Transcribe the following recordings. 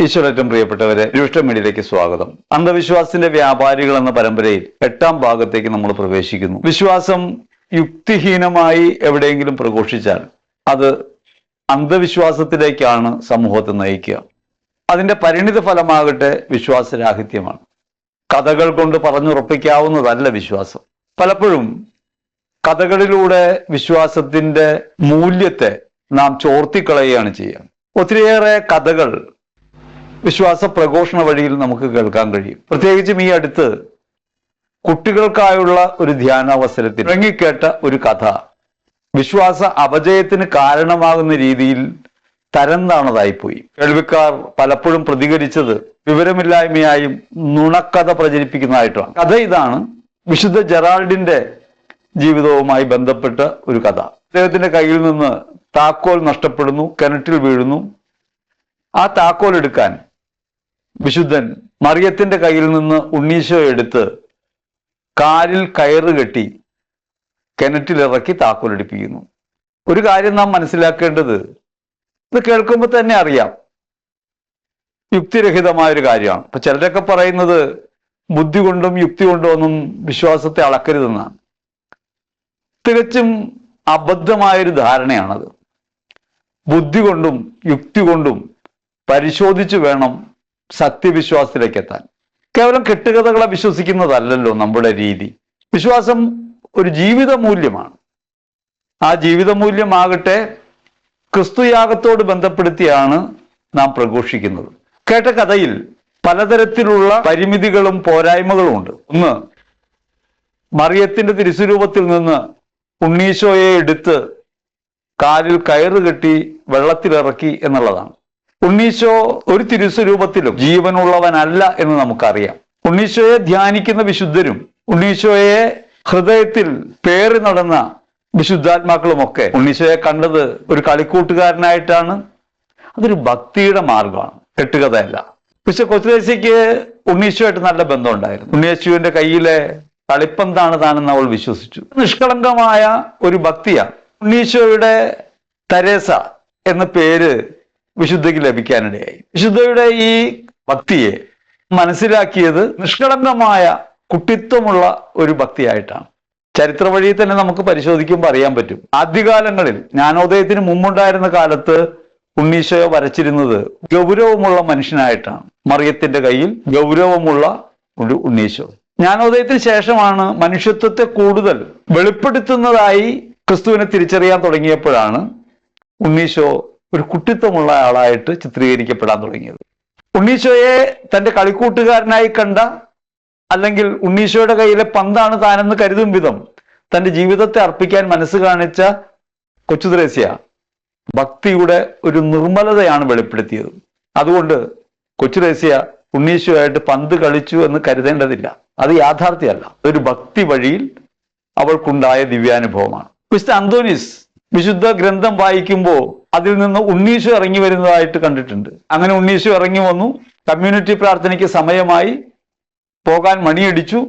ഈശ്വരറ്റം പ്രിയപ്പെട്ടവരെ രൂഷ്ടം മീഡിയയിലേക്ക് സ്വാഗതം. അന്ധവിശ്വാസത്തിന്റെ വ്യാപാരികൾ എന്ന പരമ്പരയിൽ എട്ടാം ഭാഗത്തേക്ക് നമ്മൾ പ്രവേശിക്കുന്നു. വിശ്വാസം യുക്തിഹീനമായി എവിടെയെങ്കിലും പ്രഘോഷിച്ചാൽ അത് അന്ധവിശ്വാസത്തിലേക്കാണ് സമൂഹത്തെ നയിക്കുക. അതിന്റെ പരിണിത ഫലമാകട്ടെ വിശ്വാസരാഹിത്യമാണ്. കഥകൾ കൊണ്ട് പറഞ്ഞുറപ്പിക്കാവുന്നതല്ല വിശ്വാസം. പലപ്പോഴും കഥകളിലൂടെ വിശ്വാസത്തിന്റെ മൂല്യത്തെ നാം ചോർത്തിക്കളയുകയാണ് ചെയ്യുക. ഒത്തിരിയേറെ കഥകൾ വിശ്വാസ പ്രഘോഷണ വഴിയിൽ നമുക്ക് കേൾക്കാൻ കഴിയും. പ്രത്യേകിച്ചും ഈ അടുത്ത് കുട്ടികൾക്കായുള്ള ഒരു ധ്യാനാവസരത്തിൽ ഇറങ്ങിക്കേട്ട ഒരു കഥ. വിശ്വാസ അപജയത്തിന് കാരണമാകുന്ന രീതിയിൽ തരം താണതായിപ്പോയി കേൾവിക്കാർ പലപ്പോഴും പ്രതികരിച്ചത് വിവരമില്ലായ്മയായും നുണക്കഥ പ്രചരിപ്പിക്കുന്നതായിട്ടാണ് കഥ ഇതാണ് വിശുദ്ധ ജെറാൾഡിന്റെ ജീവിതവുമായി ബന്ധപ്പെട്ട ഒരു കഥ. അദ്ദേഹത്തിന്റെ കയ്യിൽ നിന്ന് താക്കോൽ നഷ്ടപ്പെടുന്നു കിണറ്റിൽ വീഴുന്നു. ആ താക്കോൽ എടുക്കാൻ വിശുദ്ധൻ മറിയത്തിന്റെ കയ്യിൽ നിന്ന് ഉണ്ണീശോ എടുത്ത് കാലിൽ കയറ് കെട്ടി കിണറ്റിലിറക്കി താക്കോലടിപ്പിക്കുന്നു. ഒരു കാര്യം നാം മനസ്സിലാക്കേണ്ടത് ഇത് കേൾക്കുമ്പോൾ തന്നെ അറിയാം. യുക്തിരഹിതമായ ഒരു കാര്യമാണ്. ഇപ്പൊ ചിലരൊക്കെ പറയുന്നത് ബുദ്ധി കൊണ്ടും യുക്തി കൊണ്ടും ഒന്നും വിശ്വാസത്തെ അളക്കരുതെന്നാണ്. തികച്ചും അബദ്ധമായൊരു ധാരണയാണത്. ബുദ്ധി കൊണ്ടും യുക്തി കൊണ്ടും പരിശോധിച്ചു വേണം സത്യവിശ്വാസത്തിലേക്ക് എത്താൻ കേവലം കെട്ടുകഥകളെ വിശ്വസിക്കുന്നതല്ലല്ലോ നമ്മുടെ രീതി. വിശ്വാസം ഒരു ജീവിത മൂല്യമാണ് ആ ജീവിത മൂല്യമാകട്ടെ ക്രിസ്തുയാഗത്തോട് ബന്ധപ്പെടുത്തിയാണ് നാം പ്രഘോഷിക്കുന്നത്. കേട്ട കഥയിൽ പലതരത്തിലുള്ള പരിമിതികളും പോരായ്മകളും ഉണ്ട്. ഒന്ന് മറിയത്തിന്റെ തിരുസ്വരൂപത്തിൽ നിന്ന് ഉണ്ണീശോയെ എടുത്ത് കാലിൽ കയറ് കെട്ടി വെള്ളത്തിലിറക്കി എന്നുള്ളതാണ്. ഉണ്ണീശോ ഒരു തിരുസ്വരൂപത്തിലും ജീവനുള്ളവനല്ല എന്ന് നമുക്കറിയാം. ഉണ്ണീശോയെ ധ്യാനിക്കുന്ന വിശുദ്ധരും ഉണ്ണീശോയെ ഹൃദയത്തിൽ പേറി നടന്ന വിശുദ്ധാത്മാക്കളുമൊക്കെ ഉണ്ണീശോയെ കണ്ടത് ഒരു കളിക്കൂട്ടുകാരനായിട്ടാണ്. അതൊരു ഭക്തിയുടെ മാർഗമാണ് കെട്ടുകഥയല്ല. പക്ഷെ കൊച്ചുദേശിക്ക് ഉണ്ണീശോയായിട്ട് നല്ല ബന്ധമുണ്ടായിരുന്നു. ഉണ്ണിയേശുവിന്റെ കയ്യിലെ കളിപ്പന്താണ് താനെന്ന് അവൾ വിശ്വസിച്ചു. നിഷ്കളങ്കമായ ഒരു ഭക്തിയാണ്. ഉണ്ണീശോയുടെ തരേസ എന്ന പേര് വിശുദ്ധയ്ക്ക് ലഭിക്കാനിടയായി. വിശുദ്ധയുടെ ഈ ഭക്തിയെ മനസ്സിലാക്കിയത് നിഷ്കളങ്കമായ കുട്ടിത്വമുള്ള ഒരു ഭക്തിയായിട്ടാണ്. ചരിത്ര വഴി തന്നെ നമുക്ക് പരിശോധിക്കുമ്പോൾ അറിയാൻ പറ്റും. ആദ്യകാലങ്ങളിൽ ജ്ഞാനോദയത്തിന് മുമ്പുണ്ടായിരുന്ന കാലത്ത് ഉണ്ണീശോയെ വരച്ചിരുന്നത് ഗൗരവമുള്ള മനുഷ്യനായിട്ടാണ്. മറിയത്തിന്റെ കയ്യിൽ ഗൗരവമുള്ള ഒരു ഉണ്ണീശോ. ജ്ഞാനോദയത്തിന് ശേഷമാണ് മനുഷ്യത്വത്തെ കൂടുതൽ വെളിപ്പെടുത്തുന്നതായി ക്രിസ്തുവിനെ തിരിച്ചറിയാൻ തുടങ്ങിയപ്പോഴാണ് ഉണ്ണീശോ ഒരു കുട്ടിത്വമുള്ള ആളായിട്ട് ചിത്രീകരിക്കപ്പെടാൻ തുടങ്ങിയത്. ഉണ്ണീശോയെ തന്റെ കളിക്കൂട്ടുകാരനായി കണ്ട അല്ലെങ്കിൽ ഉണ്ണീശോയുടെ കയ്യിലെ പന്താണ് താനെന്ന് കരുതും വിധം തന്റെ ജീവിതത്തെ അർപ്പിക്കാൻ മനസ്സ് കാണിച്ച കൊച്ചുദ്രേസ്യ ഭക്തിയുടെ ഒരു നിർമ്മലതയാണ് വെളിപ്പെടുത്തിയത്. അതുകൊണ്ട് കൊച്ചുദ്രേസ്യ ഉണ്ണീശോയായിട്ട് പന്ത് കളിച്ചു എന്ന് കരുതേണ്ടതില്ല. അത് യാഥാർത്ഥ്യമല്ല. ഒരു ഭക്തി വഴിയിൽ അവൾക്കുണ്ടായ ദിവ്യാനുഭവമാണ്. മിസ്റ്റർ അന്തോനിസ് വിശുദ്ധ ഗ്രന്ഥം വായിക്കുമ്പോൾ അതിൽ നിന്ന് ഉണ്ണീശു ഇറങ്ങി വരുന്നതായിട്ട് കണ്ടിട്ടുണ്ട്. അങ്ങനെ ഉണ്ണീശു ഇറങ്ങി വന്നു. കമ്മ്യൂണിറ്റി പ്രാർത്ഥനയ്ക്ക് സമയമായി. പോകാൻ മണിയടിച്ചു.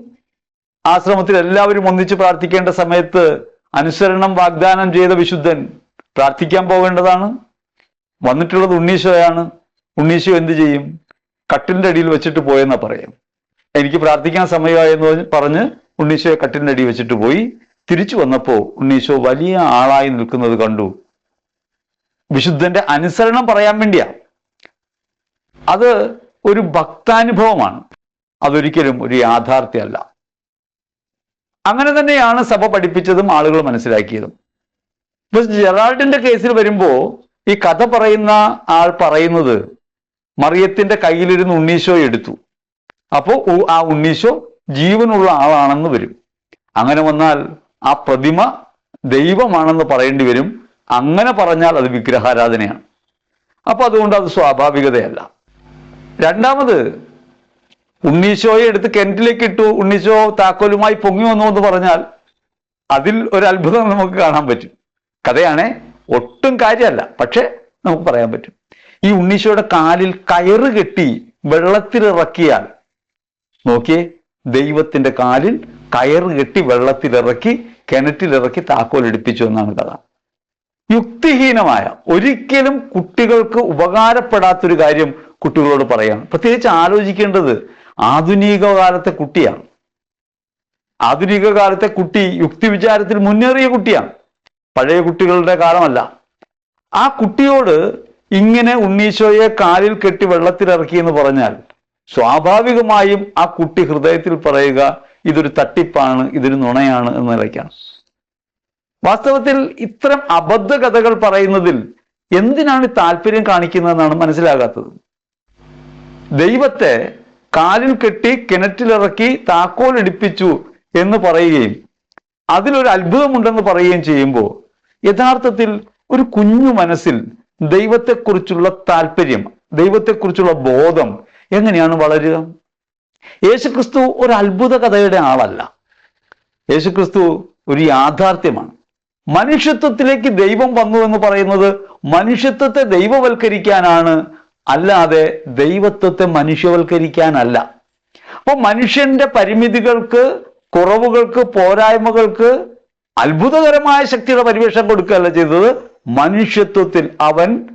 ആശ്രമത്തിൽ എല്ലാവരും ഒന്നിച്ച് പ്രാർത്ഥിക്കേണ്ട സമയത്ത് അനുസരണം വാഗ്ദാനം ചെയ്ത വിശുദ്ധൻ പ്രാർത്ഥിക്കാൻ പോകേണ്ടതാണ്. വന്നിട്ടുള്ളത് ഉണ്ണീശോയാണ്. ഉണ്ണീശോ എന്ത് ചെയ്യും? കട്ടിലിന്റെ അടിയിൽ വെച്ചിട്ട് പോയെന്നാ പറയാം. എനിക്ക് പ്രാർത്ഥിക്കാൻ സമയമായെന്ന് പറഞ്ഞ് ഉണ്ണീശോയെ കട്ടിലിന്റെ അടിയിൽ വെച്ചിട്ട് പോയി. തിരിച്ചു വന്നപ്പോൾ ഉണ്ണീശോ വലിയ ആളായി നിൽക്കുന്നത് കണ്ടു. വിശുദ്ധന്റെ അനുസരണം പറയാൻ വേണ്ടിയാ. അത് ഒരു ഭക്താനുഭവമാണ്. അതൊരിക്കലും ഒരു യാഥാർത്ഥ്യമല്ല. അങ്ങനെ തന്നെയാണ് സഭ പഠിപ്പിച്ചതും ആളുകൾ മനസ്സിലാക്കിയതും. ഇപ്പൊ ജെറാൾഡിന്റെ കേസിൽ വരുമ്പോ ഈ കഥ പറയുന്ന ആൾ പറയുന്നത് മറിയത്തിന്റെ കയ്യിലിരുന്ന് ഉണ്ണീശോ എടുത്തു. അപ്പോ ആ ഉണ്ണീശോ ജീവനുള്ള ആളാണെന്ന് വരും. അങ്ങനെ വന്നാൽ ആ പ്രതിമ ദൈവമാണെന്ന് പറയേണ്ടി വരും. അങ്ങനെ പറഞ്ഞാൽ അത് വിഗ്രഹാരാധനയാണ്. അപ്പൊ അതുകൊണ്ട് അത് സ്വാഭാവികതയല്ല. രണ്ടാമത് ഉണ്ണീശോയെ എടുത്ത് കിണറ്റിലേക്ക് ഇട്ടു. ഉണ്ണീശോ താക്കോലുമായി പൊങ്ങി വന്നു എന്ന് പറഞ്ഞാൽ അതിൽ ഒരു അത്ഭുതം നമുക്ക് കാണാൻ പറ്റും. കഥയാണേ ഒട്ടും കാര്യമല്ല പക്ഷെ നമുക്ക് പറയാൻ പറ്റും. ഈ ഉണ്ണീശോയുടെ കാലിൽ കയറ് കെട്ടി വെള്ളത്തിലിറക്കിയാൽ നോക്കിയേ ദൈവത്തിന്റെ കാലിൽ കയറ് കെട്ടി വെള്ളത്തിലിറക്കി കിണറ്റിലിറക്കി താക്കോൽ എടുപ്പിച്ചു എന്നാണ് കഥ. യുക്തിഹീനമായ ഒരിക്കലും കുട്ടികൾക്ക് ഉപകാരപ്പെടാത്തൊരു കാര്യം കുട്ടികളോട് പറയാം. പ്രത്യേകിച്ച് ആലോചിക്കേണ്ടത് ആധുനിക കാലത്തെ കുട്ടിയാണ്. ആധുനിക കാലത്തെ കുട്ടി യുക്തി വിചാരത്തിൽ മുന്നേറിയ കുട്ടിയാണ്. പഴയ കുട്ടികളുടെ കാലമല്ല. ആ കുട്ടിയോട് ഇങ്ങനെ ഉണ്ണീശോയെ കാലിൽ കെട്ടി വെള്ളത്തിലിറക്കി എന്ന് പറഞ്ഞാൽ സ്വാഭാവികമായും ആ കുട്ടി ഹൃദയത്തിൽ പറയുക ഇതൊരു തട്ടിപ്പാണ് ഇതൊരു നുണയാണ് എന്ന നിലയ്ക്കാണ്. വാസ്തവത്തിൽ ഇത്തരം അബദ്ധ കഥകൾ പറയുന്നതിൽ എന്തിനാണ് താല്പര്യം കാണിക്കുന്നതെന്നാണ് മനസ്സിലാകാത്തത്? ദൈവത്തെ കാലിൽ കെട്ടി കിണറ്റിലിറക്കി താക്കോൽ ഇടിപ്പിച്ചു എന്ന് പറയുകയും അതിലൊരു അത്ഭുതമുണ്ടെന്ന് പറയുകയും ചെയ്യുമ്പോൾ യഥാർത്ഥത്തിൽ ഒരു കുഞ്ഞു മനസ്സിൽ ദൈവത്തെക്കുറിച്ചുള്ള താല്പര്യം ദൈവത്തെക്കുറിച്ചുള്ള ബോധം എങ്ങനെയാണ് വളരുക? യേശുക്രിസ്തു ഒരു അത്ഭുത കഥയുടെ ആളല്ല. യേശുക്രിസ്തു ഒരു യാഥാർത്ഥ്യമാണ്. മനുഷ്യത്വത്തിലേക്ക് ദൈവം വന്നു എന്ന് പറയുന്നത് മനുഷ്യത്വത്തെ ദൈവവൽക്കരിക്കാനാണ് അല്ലാതെ ദൈവത്വത്തെ മനുഷ്യവൽക്കരിക്കാനല്ല. അപ്പൊ മനുഷ്യന്റെ പരിമിതികൾക്ക് കുറവുകൾക്ക് പോരായ്മകൾക്ക് അത്ഭുതകരമായ ശക്തിയുടെ പരിവേഷം കൊടുക്കുകയല്ല ചെയ്തത് മനുഷ്യത്വത്തിൽ അവൻ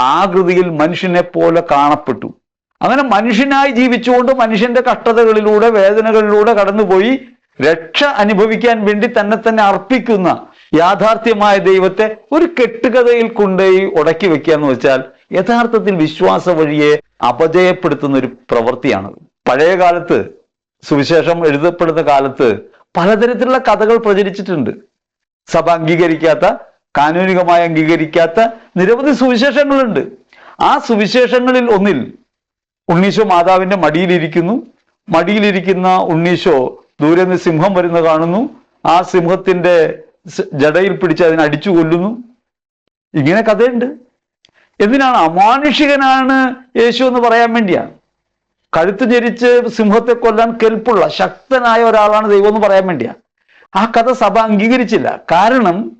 ആകൃതിയിൽ മനുഷ്യനെ പോലെ കാണപ്പെട്ടു. അങ്ങനെ മനുഷ്യനായി ജീവിച്ചുകൊണ്ട് മനുഷ്യന്റെ കഷ്ടതകളിലൂടെ വേദനകളിലൂടെ കടന്നുപോയി രക്ഷ അനുഭവിക്കാൻ വേണ്ടി തന്നെ തന്നെ അർപ്പിക്കുന്ന യാഥാർത്ഥ്യമായ ദൈവത്തെ ഒരു കെട്ടുകഥയിൽ കൊണ്ടുപോയി ഉടക്കി വെക്കുക എന്ന് വെച്ചാൽ യഥാർത്ഥത്തിൽ വിശ്വാസ വഴിയെ അപജയപ്പെടുത്തുന്ന ഒരു പ്രവൃത്തിയാണ് പഴയ കാലത്ത് സുവിശേഷം എഴുതപ്പെടുന്ന കാലത്ത് പലതരത്തിലുള്ള കഥകൾ പ്രചരിച്ചിട്ടുണ്ട്. സഭ അംഗീകരിക്കാത്ത കാനൂനികമായി അംഗീകരിക്കാത്ത നിരവധി സുവിശേഷങ്ങളുണ്ട്. ആ സുവിശേഷങ്ങളിൽ ഒന്നിൽ ഉണ്ണീശോ മാതാവിന്റെ മടിയിലിരിക്കുന്നു. മടിയിലിരിക്കുന്ന ഉണ്ണീശോ ദൂരെ നിന്ന് സിംഹം വരുന്ന കാണുന്നു. ആ സിംഹത്തിന്റെ ജടയിൽ പിടിച്ച് അതിനെ അടിച്ചു കൊല്ലുന്നു. ഇങ്ങനെ കഥയുണ്ട്. എന്തിനാണ്? അമാനുഷികനാണ് യേശു എന്ന് പറയാൻ വേണ്ടിയാണ് കഴുത്ത് ഞെരിച്ച് സിംഹത്തെ കൊല്ലാൻ കെൽപ്പുള്ള ശക്തനായ ഒരാളാണ് ദൈവം എന്ന് പറയാൻ വേണ്ടിയാണ് ആ കഥ സഭ അംഗീകരിച്ചില്ല. കാരണം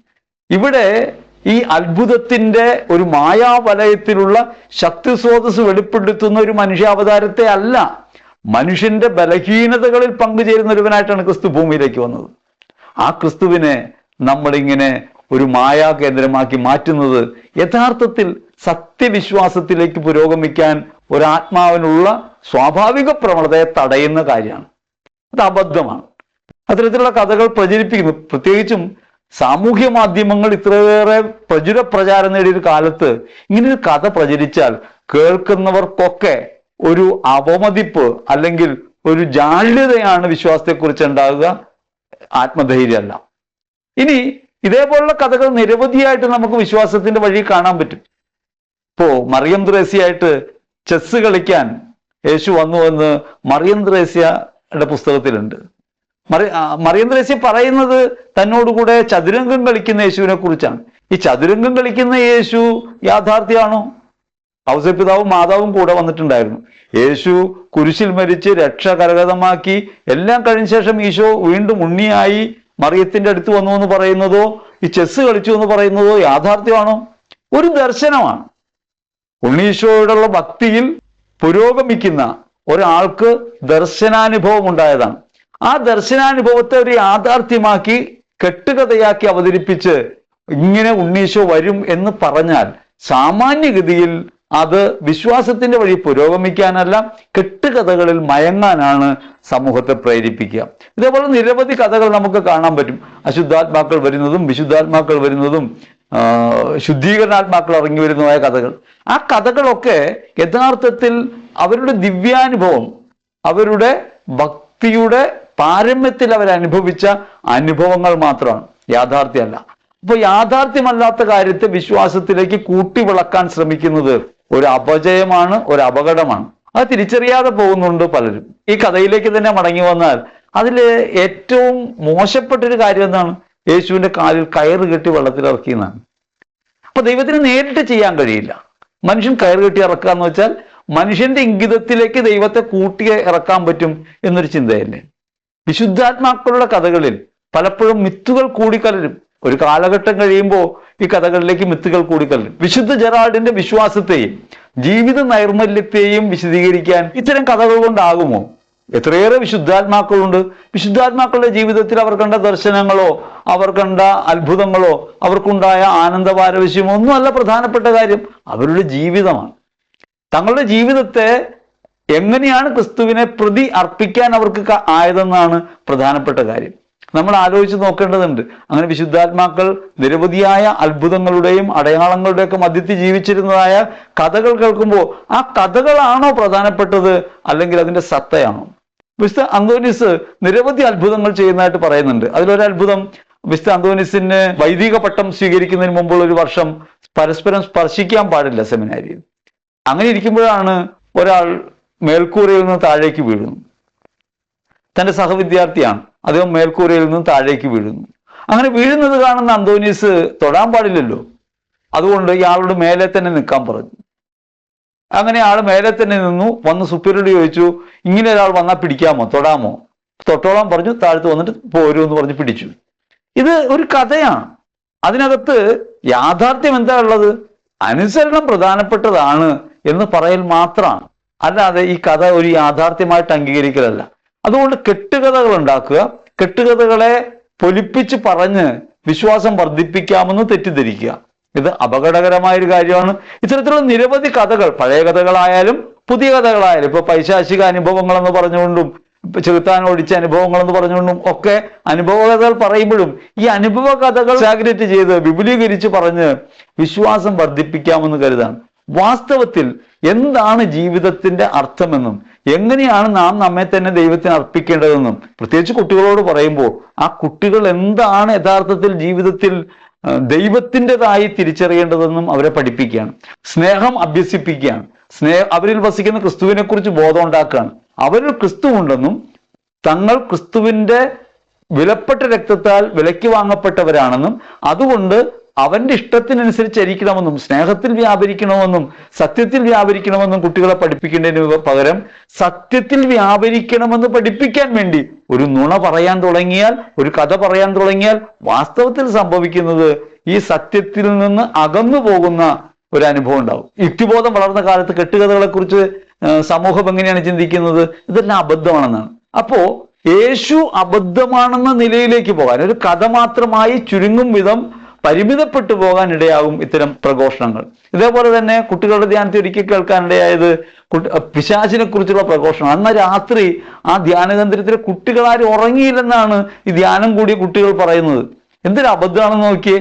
ഇവിടെ ഈ അത്ഭുതത്തിന്റെ ഒരു മായാവലയത്തിലുള്ള ശക്തി സ്രോതസ് വെളിപ്പെടുത്തുന്ന ഒരു മനുഷ്യാവതാരത്തെ അല്ല. മനുഷ്യന്റെ ബലഹീനതകളിൽ പങ്കുചേരുന്ന ഒരുവനായിട്ടാണ് ക്രിസ്തു ഭൂമിയിലേക്ക് വന്നത്. ആ ക്രിസ്തുവിനെ നമ്മളിങ്ങനെ ഒരു മായാ കേന്ദ്രമാക്കി മാറ്റുന്നത് യഥാർത്ഥത്തിൽ സത്യവിശ്വാസത്തിലേക്ക് പുരോഗമിക്കാൻ ഒരാത്മാവിനുള്ള സ്വാഭാവിക പ്രവണതയെ തടയുന്ന കാര്യമാണ്. അത് അബദ്ധമാണ്. അത്തരത്തിലുള്ള കഥകൾ പ്രചരിപ്പിക്കുന്നു. പ്രത്യേകിച്ചും സാമൂഹ്യ മാധ്യമങ്ങൾ ഇത്രയേറെ പ്രചുര പ്രചാരം നേടിയ ഒരു കാലത്ത് ഇങ്ങനൊരു കഥ പ്രചരിച്ചാൽ കേൾക്കുന്നവർക്കൊക്കെ ഒരു അവമതിപ്പ് അല്ലെങ്കിൽ ഒരു ജാള്യതയാണ് വിശ്വാസത്തെക്കുറിച്ച് ഉണ്ടാകുക. ആത്മധൈര്യമല്ല. ഇനി ഇതേപോലുള്ള കഥകൾ നിരവധിയായിട്ട് നമുക്ക് വിശ്വാസത്തിന്റെ വഴി കാണാൻ പറ്റും. ഇപ്പോ മറിയം ത്രേസ്യയായിട്ട് ചെസ് കളിക്കാൻ യേശു വന്നു എന്ന് മറിയം ത്രേസ്യയുടെ പുസ്തകത്തിലുണ്ട്. മറി മറിയം ത്രേസ്യ പറയുന്നത് തന്നോടുകൂടെ ചതുരംഗം കളിക്കുന്ന യേശുവിനെ കുറിച്ചാണ്. ഈ ചതുരംഗം കളിക്കുന്ന യേശു യാഥാർത്ഥ്യമാണോ? ഔസപിതാവും മാതാവും കൂടെ വന്നിട്ടുണ്ടായിരുന്നു. യേശു കുരിശിൽ മരിച്ച് രക്ഷ കരകതമാക്കി എല്ലാം കഴിഞ്ഞ ശേഷം ഈശോ വീണ്ടും ഉണ്ണിയായി മറിയത്തിന്റെ അടുത്ത് വന്നു എന്ന് പറയുന്നതോ ഈ ചെസ് കളിച്ചു എന്ന് പറയുന്നതോ യാഥാർത്ഥ്യമാണോ? ഒരു ദർശനമാണ്. ഉണ്ണീശോയോടുള്ള ഭക്തിയിൽ പുരോഗമിക്കുന്ന ഒരാൾക്ക് ദർശനാനുഭവം ഉണ്ടായതാണ്. ആ ദർശനാനുഭവത്തെ ഒരു യാഥാർത്ഥ്യമാക്കി കെട്ടുകഥയാക്കി അവതരിപ്പിച്ച് ഇങ്ങനെ ഉണ്ണീശോ വരും എന്ന് പറഞ്ഞാൽ സാമാന്യഗതിയിൽ അത് വിശ്വാസത്തിന്റെ വഴി പുരോഗമിക്കാനല്ല കെട്ടുകഥകളിൽ മയങ്ങാനാണ് സമൂഹത്തെ പ്രേരിപ്പിക്കുക. ഇതേപോലെ നിരവധി കഥകൾ നമുക്ക് കാണാൻ പറ്റും. അശുദ്ധാത്മാക്കൾ വരുന്നതും വിശുദ്ധാത്മാക്കൾ വരുന്നതും ശുദ്ധീകരണാത്മാക്കൾ ഇറങ്ങി വരുന്നതുമായ കഥകൾ. ആ കഥകളൊക്കെ യഥാർത്ഥത്തിൽ അവരുടെ ദിവ്യാനുഭവം അവരുടെ ഭക്തിയുടെ പാരമ്യത്തിൽ അവർ അനുഭവിച്ച അനുഭവങ്ങൾ മാത്രമാണ്. യാഥാർത്ഥ്യമല്ല. അപ്പൊ യാഥാർത്ഥ്യമല്ലാത്ത കാര്യത്തെ വിശ്വാസത്തിലേക്ക് കൂട്ടി വിളക്കാൻ ശ്രമിക്കുന്നത് ഒരു അപജയമാണ് ഒരു അപകടമാണ്. അത് തിരിച്ചറിയാതെ പോകുന്നുണ്ട് പലരും. ഈ കഥയിലേക്ക് തന്നെ മടങ്ങി വന്നാൽ അതിൽ ഏറ്റവും മോശപ്പെട്ടൊരു കാര്യം എന്താണ്? യേശുവിന്റെ കാലിൽ കയറ് കെട്ടി വെള്ളത്തിൽ ഇറക്കി എന്നാണ്. അപ്പൊ ദൈവത്തിന് നേരിട്ട് ചെയ്യാൻ കഴിയില്ല. മനുഷ്യൻ കയറ് കെട്ടി ഇറക്കുക എന്ന് വെച്ചാൽ മനുഷ്യന്റെ ഇംഗിതത്തിലേക്ക് ദൈവത്തെ കൂട്ടി ഇറക്കാൻ പറ്റും എന്നൊരു ചിന്തയല്ലേ? വിശുദ്ധാത്മാക്കളുടെ കഥകളിൽ പലപ്പോഴും മിത്തുകൾ കൂടിക്കലരും. ഒരു കാലഘട്ടം കഴിയുമ്പോൾ ഈ കഥകളിലേക്ക് മിത്തുകൾ കൂടിക്കലരും. വിശുദ്ധ ജെറാൾഡിന്റെ വിശ്വാസത്തെയും ജീവിത നൈർമല്യത്തെയും വിശദീകരിക്കാൻ ഇത്തരം കഥകൾ കൊണ്ടാകുമോ? എത്രയേറെ വിശുദ്ധാത്മാക്കളുണ്ട്. വിശുദ്ധാത്മാക്കളുടെ ജീവിതത്തിൽ അവർ കണ്ട ദർശനങ്ങളോ അവർ കണ്ട അത്ഭുതങ്ങളോ അവർക്കുണ്ടായ ആനന്ദപാരവശ്യമോ ഒന്നുമല്ല പ്രധാനപ്പെട്ട കാര്യം. അവരുടെ ജീവിതമാണ്. തങ്ങളുടെ ജീവിതത്തെ എങ്ങനെയാണ് ക്രിസ്തുവിനെ പ്രതി അർപ്പിക്കാൻ അവർക്ക് ആയതെന്നാണ് പ്രധാനപ്പെട്ട കാര്യം. നമ്മൾ ആലോചിച്ച് നോക്കേണ്ടതുണ്ട്. അങ്ങനെ വിശുദ്ധാത്മാക്കൾ നിരവധിയായ അത്ഭുതങ്ങളുടെയും അടയാളങ്ങളുടെയൊക്കെ മധ്യത്തിൽ ജീവിച്ചിരുന്നതായ കഥകൾ കേൾക്കുമ്പോൾ ആ കഥകളാണോ പ്രധാനപ്പെട്ടത് അല്ലെങ്കിൽ അതിന്റെ സത്തയാണോ? വിശുദ്ധ അന്തോനിസ് നിരവധി അത്ഭുതങ്ങൾ ചെയ്യുന്നതായിട്ട് പറയുന്നുണ്ട്. അതിലൊരു അത്ഭുതം വിശുദ്ധ അന്തോനിസിന് വൈദിക പട്ടം സ്വീകരിക്കുന്നതിന് മുമ്പുള്ള ഒരു വർഷം പരസ്പരം സ്പർശിക്കാൻ പാടില്ല സെമിനാരിയിൽ. അങ്ങനെ ഇരിക്കുമ്പോഴാണ് ഒരാൾ മേൽക്കൂരയിൽ നിന്ന് താഴേക്ക് വീഴുന്നു. തന്റെ സഹവിദ്യാർത്ഥിയാണ്. അദ്ദേഹം മേൽക്കൂരയിൽ നിന്ന് താഴേക്ക് വീഴുന്നു. അങ്ങനെ വീഴുന്നത് കാണുന്ന അന്തോനീസ് തൊടാൻ പാടില്ലല്ലോ. അതുകൊണ്ട് ഇയാളോട് മേലെ തന്നെ നിൽക്കാൻ പറഞ്ഞു. അങ്ങനെ ആൾ മേലെ തന്നെ നിന്നു വന്ന് സുപ്പീരിയോട് ചോദിച്ചു ഇങ്ങനെ ഒരാൾ വന്നാൽ പിടിക്കാമോ? തൊടാമോ? തൊട്ടോളം പറഞ്ഞു താഴത്ത് വന്നിട്ട് പോരൂ എന്ന് പറഞ്ഞ് പിടിച്ചു. ഇത് ഒരു കഥയാണ്. അതിനകത്ത് യാഥാർത്ഥ്യം എന്താ ഉള്ളത്? അനുസരണം പ്രധാനപ്പെട്ടതാണ് എന്ന് പറയൽ മാത്രമാണ്. അല്ലാതെ ഈ കഥ ഒരു യാഥാർത്ഥ്യമായിട്ട് അംഗീകരിക്കലല്ല. അതുകൊണ്ട് കെട്ടുകഥകൾ ഉണ്ടാക്കുക കെട്ടുകഥകളെ പൊലിപ്പിച്ച് പറഞ്ഞ് വിശ്വാസം വർദ്ധിപ്പിക്കാമെന്ന് തെറ്റിദ്ധരിക്കുക. ഇത് അപകടകരമായ ഒരു കാര്യമാണ്. ഇത്തരത്തിലുള്ള നിരവധി കഥകൾ പഴയ കഥകളായാലും പുതിയ കഥകളായാലും ഇപ്പൊ പൈശാചിക അനുഭവങ്ങൾ എന്ന് പറഞ്ഞുകൊണ്ടും ചെറുത്താൻ ഒഴിച്ച അനുഭവങ്ങൾ എന്ന് പറഞ്ഞുകൊണ്ടും ഒക്കെ അനുഭവ കഥകൾ പറയുമ്പോഴും ഈ അനുഭവ കഥകൾ ചെയ്ത് വിപുലീകരിച്ച് പറഞ്ഞ് വിശ്വാസം വർദ്ധിപ്പിക്കാമെന്ന് കരുതാണ്. വാസ്തവത്തിൽ എന്താണ് ജീവിതത്തിന്റെ അർത്ഥമെന്നും എങ്ങനെയാണ് നാം നമ്മെ തന്നെ ദൈവത്തിന് അർപ്പിക്കേണ്ടതെന്നും. പ്രത്യേകിച്ച് കുട്ടികളോട് പറയുമ്പോൾ ആ കുട്ടികൾ എന്താണ് യഥാർത്ഥത്തിൽ ജീവിതത്തിൽ ദൈവത്തിന്റെതായി തിരിച്ചറിയേണ്ടതെന്നും അവരെ പഠിപ്പിക്കുകയാണ്. സ്നേഹം അഭ്യസിപ്പിക്കുകയാണ്. സ്നേഹ അവരിൽ വസിക്കുന്ന ക്രിസ്തുവിനെ കുറിച്ച് ബോധം ഉണ്ടാക്കുകയാണ് അവരിൽ ക്രിസ്തു ഉണ്ടെന്നും തങ്ങൾ ക്രിസ്തുവിന്റെ വിലപ്പെട്ട രക്തത്താൽ വിലയ്ക്ക് വാങ്ങപ്പെട്ടവരാണെന്നും അതുകൊണ്ട് അവന്റെ ഇഷ്ടത്തിനനുസരിച്ച് ഇഷ്ടത്തിനനുസരിച്ചിരിക്കണമെന്നും സ്നേഹത്തിൽ വ്യാപരിക്കണമെന്നും സത്യത്തിൽ വ്യാപരിക്കണമെന്നും കുട്ടികളെ പഠിപ്പിക്കേണ്ടതിന് പകരം സത്യത്തിൽ വ്യാപരിക്കണമെന്ന് പഠിപ്പിക്കാൻ വേണ്ടി ഒരു നുണ പറയാൻ തുടങ്ങിയാൽ ഒരു കഥ പറയാൻ തുടങ്ങിയാൽ വാസ്തവത്തിൽ സംഭവിക്കുന്നത് ഈ സത്യത്തിൽ നിന്ന് അകന്നു പോകുന്ന ഒരു അനുഭവം ഉണ്ടാവും. യുക്തിബോധം വളർന്ന കാലത്ത് കെട്ടുകഥകളെ കുറിച്ച് സമൂഹം എങ്ങനെയാണ് ചിന്തിക്കുന്നത്? ഇതെല്ലാം അബദ്ധമാണെന്നാണ്. അപ്പോ യേശു അബദ്ധമാണെന്ന നിലയിലേക്ക് പോകാൻ ഒരു കഥ മാത്രമായി ചുരുങ്ങും വിധം പരിമിതപ്പെട്ടു പോകാൻ ഇടയാകും ഇത്തരം പ്രഘോഷണങ്ങൾ. ഇതേപോലെ തന്നെ കുട്ടികളുടെ ധ്യാനത്തിൽ ഒരിക്കൽ കേൾക്കാനിടയായത് പിശാചിനെ കുറിച്ചുള്ള പ്രഘോഷണം. അന്ന് രാത്രി ആ ധ്യാനകേന്ദ്രത്തിലെ കുട്ടികളാരും ഉറങ്ങിയില്ലെന്നാണ് ഈ ധ്യാനം കൂടിയ കുട്ടികൾ പറയുന്നത്. എന്തൊരു അബദ്ധമാണെന്ന് നോക്കിയേ.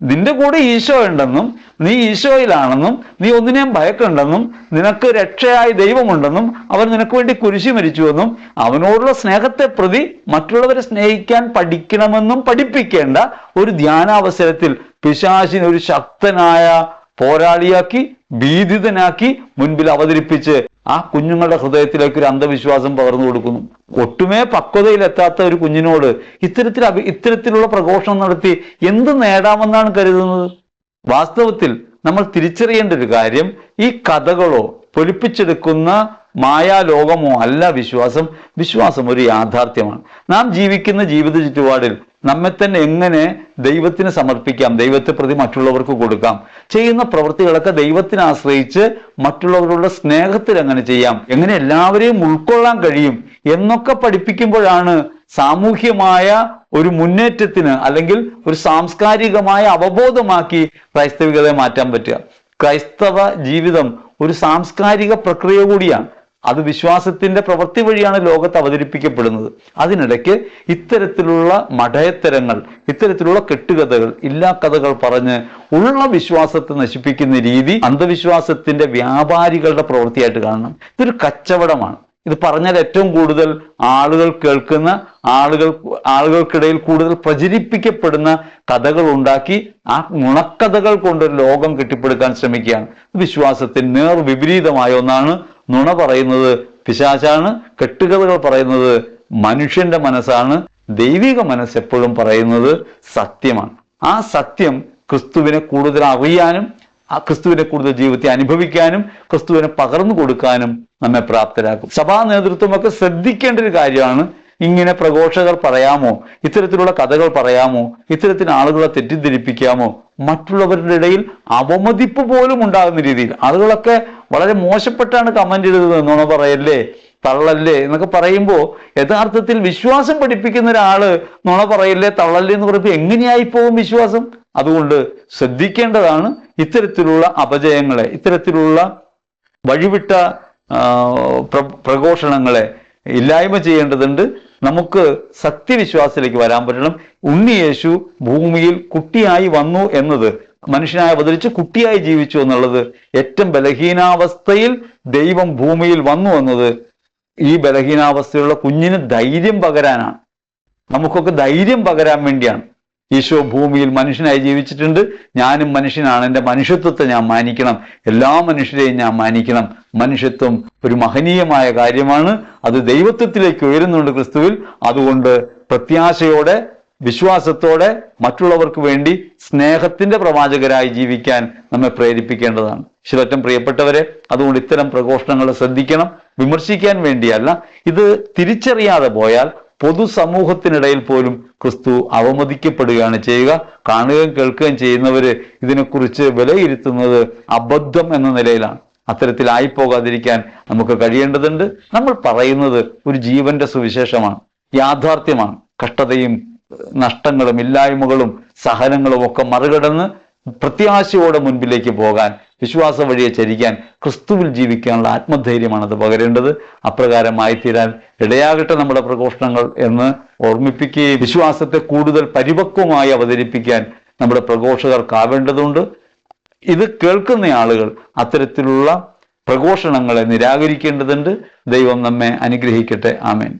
നിന്റെ കൂടെ ഈശോ ഉണ്ടെന്നും നീ ഈശോയിലാണെന്നും നീ ഒന്നിനെയും ഭയക്കണ്ടെന്നും നിനക്ക് രക്ഷയായ ദൈവമുണ്ടെന്നും അവൻ നിനക്ക് വേണ്ടി കുരിശി മരിച്ചുവെന്നും അവനോടുള്ള സ്നേഹത്തെ പ്രതി മറ്റുള്ളവരെ സ്നേഹിക്കാൻ പഠിക്കണമെന്നും പഠിപ്പിക്കേണ്ട ഒരു ധ്യാനാവസരത്തിൽ പിശാശിനെ ഒരു ശക്തനായ പോരാളിയാക്കി ഭീതിതനാക്കി മുൻപിൽ അവതരിപ്പിച്ച് ആ കുഞ്ഞുങ്ങളുടെ ഹൃദയത്തിലേക്ക് ഒരു അന്ധവിശ്വാസം പകർന്നു കൊടുക്കുന്നു. ഒട്ടുമേ പക്വതയിലെത്താത്ത ഒരു കുഞ്ഞിനോട് ഇത്തരത്തിൽ ഇത്തരത്തിലുള്ള പ്രഘോഷണം നടത്തി എന്ത് നേടാമെന്നാണ് കരുതുന്നത്? വാസ്തവത്തിൽ നമ്മൾ തിരിച്ചറിയേണ്ട ഒരു കാര്യം ഈ കഥകളോ പൊലിപ്പിച്ചെടുക്കുന്ന മായാലോകമോ അല്ല വിശ്വാസം. വിശ്വാസം ഒരു യാഥാർത്ഥ്യമാണ്. നാം ജീവിക്കുന്ന ജീവിത ചുറ്റുപാടിൽ നമ്മെ തന്നെ എങ്ങനെ ദൈവത്തിന് സമർപ്പിക്കാം? ദൈവത്തെ പ്രതി മറ്റുള്ളവർക്ക് കൊടുക്കാം. ചെയ്യുന്ന പ്രവൃത്തികളൊക്കെ ദൈവത്തിനെ ആശ്രയിച്ച് മറ്റുള്ളവരുടെ സ്നേഹത്തിൽ എങ്ങനെ ചെയ്യാം. എങ്ങനെ എല്ലാവരെയും ഉൾക്കൊള്ളാൻ കഴിയും എന്നൊക്കെ പഠിപ്പിക്കുമ്പോഴാണ് സാമൂഹ്യമായ ഒരു മുന്നേറ്റത്തിന് അല്ലെങ്കിൽ ഒരു സാംസ്കാരികമായ അവബോധമാക്കി ക്രൈസ്തവികതയെ മാറ്റാൻ പറ്റുക. ക്രൈസ്തവ ജീവിതം ഒരു സാംസ്കാരിക പ്രക്രിയ കൂടിയാണ്. അത് വിശ്വാസത്തിന്റെ പ്രവൃത്തി വഴിയാണ് ലോകത്ത് അവതരിപ്പിക്കപ്പെടുന്നത്. അതിനിടയ്ക്ക് ഇത്തരത്തിലുള്ള മഠയത്തരങ്ങൾ ഇത്തരത്തിലുള്ള കെട്ടുകഥകൾ ഇല്ലാ കഥകൾ പറഞ്ഞ് ഉള്ള വിശ്വാസത്തെ നശിപ്പിക്കുന്ന രീതി അന്ധവിശ്വാസത്തിന്റെ വ്യാപാരികളുടെ പ്രവൃത്തിയായിട്ട് കാണണം. ഇതൊരു കച്ചവടമാണ്. ഇത് പറഞ്ഞാൽ ഏറ്റവും കൂടുതൽ ആളുകൾ കേൾക്കുന്ന ആളുകൾ ആളുകൾക്കിടയിൽ കൂടുതൽ പ്രചരിപ്പിക്കപ്പെടുന്ന കഥകൾ ഉണ്ടാക്കി ആ നുണക്കഥകൾ കൊണ്ട് ലോകം കെട്ടിപ്പടുക്കാൻ ശ്രമിക്കുകയാണ്. വിശ്വാസത്തിന് നേർ വിപരീതമായ ഒന്നാണ്. നുണ പറയുന്നത് പിശാചാണ് കെട്ടുകഥകൾ പറയുന്നത് മനുഷ്യന്റെ മനസ്സാണ് ദൈവിക മനസ്സ് എപ്പോഴും പറയുന്നത് സത്യമാണ്. ആ സത്യം ക്രിസ്തുവിനെ കൂടുതൽ അറിയാനും ആ ക്രിസ്തുവിനെ കൂടുതൽ ജീവിതത്തെ അനുഭവിക്കാനും ക്രിസ്തുവിനെ പകർന്നു കൊടുക്കാനും നമ്മെ പ്രാപ്തരാക്കും. സഭാ നേതൃത്വമൊക്കെ ശ്രദ്ധിക്കേണ്ട ഒരു കാര്യമാണ് ഇങ്ങനെ പ്രഘോഷകർ പറയാമോ? ഇത്തരത്തിലുള്ള കഥകൾ പറയാമോ? ഇത്തരത്തിൽ ആളുകളെ തെറ്റിദ്ധരിപ്പിക്കാമോ? മറ്റുള്ളവരുടെ ഇടയിൽ അവമതിപ്പ് പോലും ഉണ്ടാകുന്ന രീതിയിൽ ആളുകളൊക്കെ വളരെ മോശപ്പെട്ടാണ് കമന്റ് ചെയ്തത് നുണ പറയല്ലേ? തള്ളല്ലേ? എന്നൊക്കെ പറയുമ്പോൾ യഥാർത്ഥത്തിൽ വിശ്വാസം പഠിപ്പിക്കുന്ന ഒരാൾ നുണ പറയല്ലേ? തള്ളല്ലേ എന്ന് പറയുമ്പോൾ എങ്ങനെയായി പോകും വിശ്വാസം? അതുകൊണ്ട് ശ്രദ്ധിക്കേണ്ടതാണ് ഇത്തരത്തിലുള്ള അപജയങ്ങളെ ഇത്തരത്തിലുള്ള വഴിവിട്ട പ്ര- പ്രഘോഷണങ്ങളെ ഇല്ലായ്മ ചെയ്യേണ്ടതുണ്ട്. നമുക്ക് സത്യവിശ്വാസത്തിലേക്ക് വരാൻ പറ്റണം. ഉണ്ണി യേശു ഭൂമിയിൽ കുട്ടിയായി വന്നു എന്നത് മനുഷ്യനായി അവതരിച്ച് കുട്ടിയായി ജീവിച്ചു എന്നുള്ളത് ഏറ്റവും ബലഹീനാവസ്ഥയിൽ ദൈവം ഭൂമിയിൽ വന്നു എന്നത് ഈ ബലഹീനാവസ്ഥയിലുള്ള കുഞ്ഞിന് ധൈര്യം പകരാനാണ്. നമുക്കൊക്കെ ധൈര്യം പകരാൻ വേണ്ടിയാണ്. ഈശോ ഭൂമിയിൽ മനുഷ്യനായി ജീവിച്ചിട്ടുണ്ട്. ഞാനും മനുഷ്യനാണ്. എന്റെ മനുഷ്യത്വത്തെ ഞാൻ മാനിക്കണം. എല്ലാ മനുഷ്യരെയും ഞാൻ മാനിക്കണം. മനുഷ്യത്വം ഒരു മഹനീയമായ കാര്യമാണ്. അത് ദൈവത്വത്തിലേക്ക് ഉയരുന്നുണ്ട് ക്രിസ്തുവിൽ. അതുകൊണ്ട് പ്രത്യാശയോടെ വിശ്വാസത്തോടെ മറ്റുള്ളവർക്ക് വേണ്ടി സ്നേഹത്തിന്റെ പ്രവാചകരായി ജീവിക്കാൻ നമ്മെ പ്രേരിപ്പിക്കേണ്ടതാണ്. ശിവറ്റം പ്രിയപ്പെട്ടവരെ അതുകൊണ്ട് ഇത്തരം പ്രഘോഷണങ്ങൾ ശ്രദ്ധിക്കണം. വിമർശിക്കാൻ വേണ്ടിയല്ല. ഇത് തിരിച്ചറിയാതെ പോയാൽ പൊതുസമൂഹത്തിനിടയിൽ പോലും ക്രിസ്തു അവമതിക്കപ്പെടുകയാണ് ചെയ്യുക. കാണുകയും കേൾക്കുകയും ചെയ്യുന്നവര് ഇതിനെക്കുറിച്ച് വിലയിരുത്തുന്നത് അബദ്ധം എന്ന നിലയിലാണ്. അത്തരത്തിലായി പോകാതിരിക്കാൻ നമുക്ക് കഴിയേണ്ടതുണ്ട്. നമ്മൾ പറയുന്നത് ഒരു ജീവന്റെ സുവിശേഷമാണ് യാഥാർത്ഥ്യമാണ്. കഷ്ടതയും നഷ്ടങ്ങളും ഇല്ലായ്മകളും സഹനങ്ങളും ഒക്കെ മറികടന്ന് പ്രത്യാശയോടെ മുൻപിലേക്ക് പോകാൻ വിശ്വാസ വഴിയെ ചരിക്കാൻ ക്രിസ്തുവിൽ ജീവിക്കാനുള്ള ആത്മധൈര്യമാണ് അത് പകരേണ്ടത്. അപ്രകാരമായി തീരാൻ ഇടയാകട്ടെ നമ്മുടെ പ്രഘോഷണങ്ങൾ എന്ന് ഓർമ്മിപ്പിക്കുകയും വിശ്വാസത്തെ കൂടുതൽ പരിപക്വമായി അവതരിപ്പിക്കാൻ നമ്മുടെ പ്രഘോഷകർക്കാവേണ്ടതുണ്ട്. ഇത് കേൾക്കുന്ന ആളുകൾ അത്തരത്തിലുള്ള പ്രഘോഷണങ്ങളെ നിരാകരിക്കേണ്ടതുണ്ട്. ദൈവം നമ്മെ അനുഗ്രഹിക്കട്ടെ. ആമേൻ.